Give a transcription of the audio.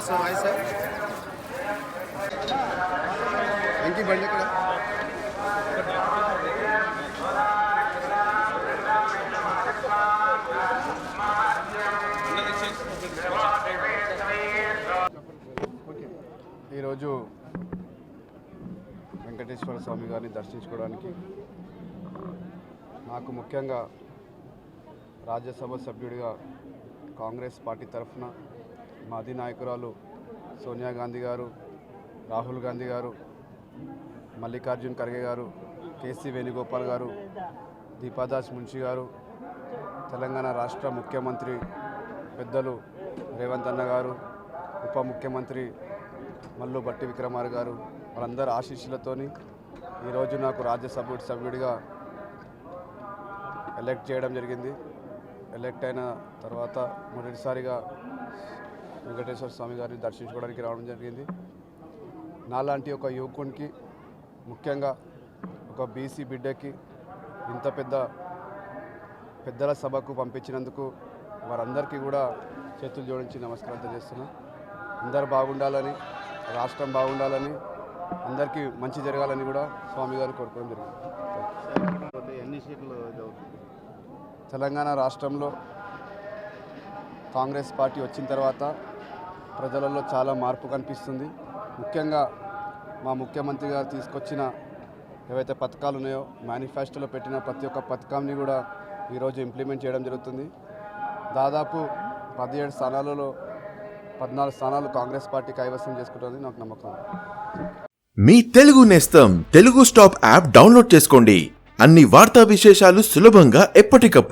వాసన వాయిస్ బండి ఎక్కడ ఈరోజు వెంకటేశ్వర స్వామి గారిని దర్శించుకోవడానికి నాకు ముఖ్యంగా రాజ్యసభ సభ్యుడిగా కాంగ్రెస్ పార్టీ తరఫున మా అధినాయకురాలు సోనియా గాంధీ గారు రాహుల్ గాంధీ గారు మల్లికార్జున్ ఖర్గే గారు కేసీ వేణుగోపాల్ గారు దీపాదాస్ మున్షి గారు తెలంగాణ రాష్ట్ర ముఖ్యమంత్రి పెద్దలు రేవంత్ అన్న గారు ఉప ముఖ్యమంత్రి మల్లు బట్టి విక్రమార్ గారు వాళ్ళందరి ఆశీస్సులతోని ఈరోజు నాకు రాజ్యసభ సభ్యుడిగా ఎలక్ట్ చేయడం జరిగింది. ఎలక్ట్ అయిన తర్వాత మొదటిసారిగా వెంకటేశ్వర స్వామి గారిని దర్శించుకోవడానికి రావడం జరిగింది. నాలాంటి ఒక యువకునికి ముఖ్యంగా ఒక బీసీ బిడ్డకి ఇంత పెద్ద పెద్దల సభకు పంపించినందుకు వారందరికీ కూడా చేతులు జోడించి నమస్కారం తెలియజేస్తున్నా. అందరు బాగుండాలని రాష్ట్రం బాగుండాలని అందరికీ మంచి జరగాలని కూడా స్వామి గారిని కోరుకోవడం జరిగింది. తెలంగాణ రాష్ట్రంలో కాంగ్రెస్ పార్టీ వచ్చిన తర్వాత ప్రజలలో చాలా మార్పు కనిపిస్తుంది. ముఖ్యంగా మా ముఖ్యమంత్రి గారు తీసుకొచ్చిన ఏవైతే పథకాలు ఉన్నాయో మేనిఫెస్టోలో పెట్టిన ప్రతి ఒక్క పథకాన్ని కూడా ఈరోజు ఇంప్లిమెంట్ చేయడం జరుగుతుంది. దాదాపు పదిహేడు స్థానాలలో పద్నాలుగు స్థానాలు కాంగ్రెస్ పార్టీ కైవసం చేసుకుంటుంది నాకు నమ్మకం. మీ తెలుగు నేస్తం తెలుగు స్టాప్ యాప్ డౌన్లోడ్ చేసుకోండి. అన్ని వార్తా విశేషాలు సులభంగా ఎప్పటికప్పుడు